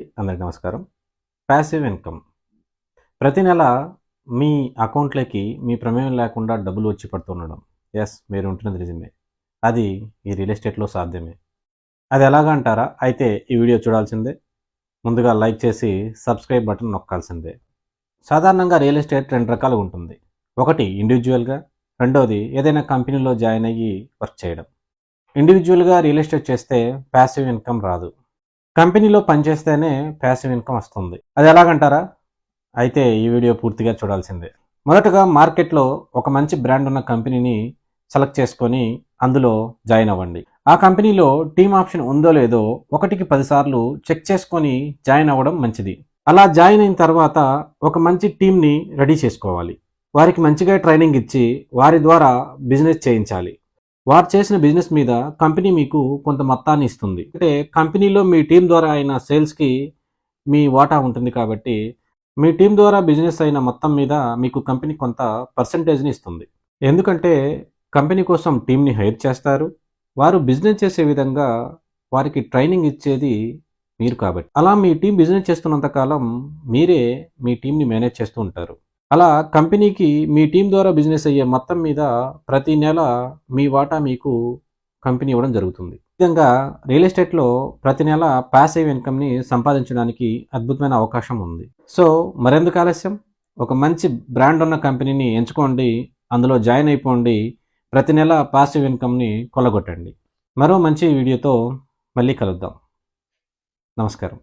అందరికి నమస్కారం. Passive income ప్రతి నెల మీ అకౌంట్లోకి మీ ప్రమేయం లేకుండా డబ్బులు వచ్చి పడుతుండడం ఎస్ మీరు ఉంటున్నది నిజమే. అది ఈ రియల్ ఎస్టేట్లో సాధ్యమే. అది ఎలాగంటారా అయితే ఈ వీడియో చూడాల్సిందే. ముందుగా లైక్ చేసి సబ్స్క్రైబ్ బటన్ నొక్కాల్సిందే. సాధారణంగా రియల్ ఎస్టేట్ రెండు రకాలుగా ఉంటుంది. ఒకటి ఇండివిజువల్గా రెండోది ఏదైనా కంపెనీలో జాయిన్ అయ్యి వర్క్ చేయడం. ఇండివిజువల్గా రియల్ ఎస్టేట్ చేస్తే ప్యాసివ్ ఇన్కమ్ రాదు. కంపెనీలో పనిచేస్తేనే ప్యాసివ్ ఇన్కమ్ వస్తుంది. అది ఎలాగంటారా? అయితే ఈ వీడియో పూర్తిగా చూడాల్సిందే. మొదటగా మార్కెట్లో ఒక మంచి బ్రాండ్ ఉన్న కంపెనీని సెలెక్ట్ చేసుకొని అందులో జాయిన్ అవ్వండి. ఆ కంపెనీలో టీమ్ ఆప్షన్ ఉందో లేదో ఒకటికి పదిసార్లు చెక్ చేసుకొని జాయిన్ అవ్వడం మంచిది. అలా జాయిన్ అయిన తర్వాత ఒక మంచి టీంని రెడీ చేసుకోవాలి. వారికి మంచిగా ట్రైనింగ్ ఇచ్చి వారి ద్వారా బిజినెస్ చేయించాలి. వారు చేసిన బిజినెస్ మీద కంపెనీ మీకు కొంత మొత్తాన్ని ఇస్తుంది. అంటే కంపెనీలో మీ టీం ద్వారా అయిన సేల్స్కి మీ వాటా ఉంటుంది కాబట్టి మీ టీం ద్వారా బిజినెస్ అయిన మొత్తం మీద మీకు కంపెనీ కొంత పర్సంటేజ్ని ఇస్తుంది. ఎందుకంటే కంపెనీ కోసం టీంని హైర్ చేస్తారు. వారు బిజినెస్ చేసే విధంగా వారికి ట్రైనింగ్ ఇచ్చేది మీరు కాబట్టి. అలా మీ టీం బిజినెస్ చేస్తున్నంత కాలం మీరే మీ టీంని మేనేజ్ చేస్తూ ఉంటారు. అలా కంపెనీకి మీ టీం ద్వారా బిజినెస్ అయ్యే మొత్తం మీద ప్రతి నెల మీ వాటా మీకు కంపెనీ ఇవ్వడం జరుగుతుంది. విధంగా రియల్ ఎస్టేట్లో ప్రతి నెల ప్యాసివ్ ఇన్కమ్ని సంపాదించడానికి అద్భుతమైన అవకాశం ఉంది. సో మరెందుకు ఆలస్యం? ఒక మంచి బ్రాండ్ ఉన్న కంపెనీని ఎంచుకోండి అందులో జాయిన్ అయిపోండి ప్రతి నెల పాసివ్ ఇన్కమ్ని కొలగొట్టండి మరో మంచి వీడియోతో మళ్ళీ కలుద్దాం. నమస్కారం.